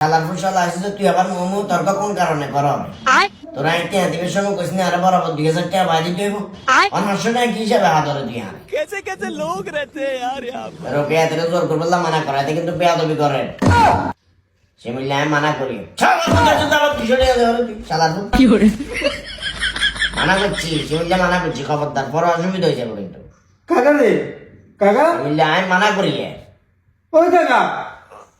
আলার ফুসাল আসছে তুই আবার মোমো কোন কারণে কর? তোরা একটি অধিবেশন কইস দুই হাজার কি হিসাবে মানা করা কিন্তু বেয়াদবি করে। সে মিললে আমি মানা করি। মানা করছি সে মিললে মানা করছি খবরদার পরে অসুবিধা হয়ে কিন্তু। কাকা রে কাকা? মিললে আমি মানা করি ওই কাকা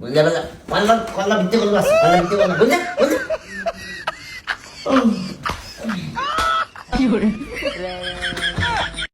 গুঞ্জা বলে পাল্লা পাল্লা ভিত্তি করবা পাল্লা ভিত্তি বুঝলে? কি গুঞ্জা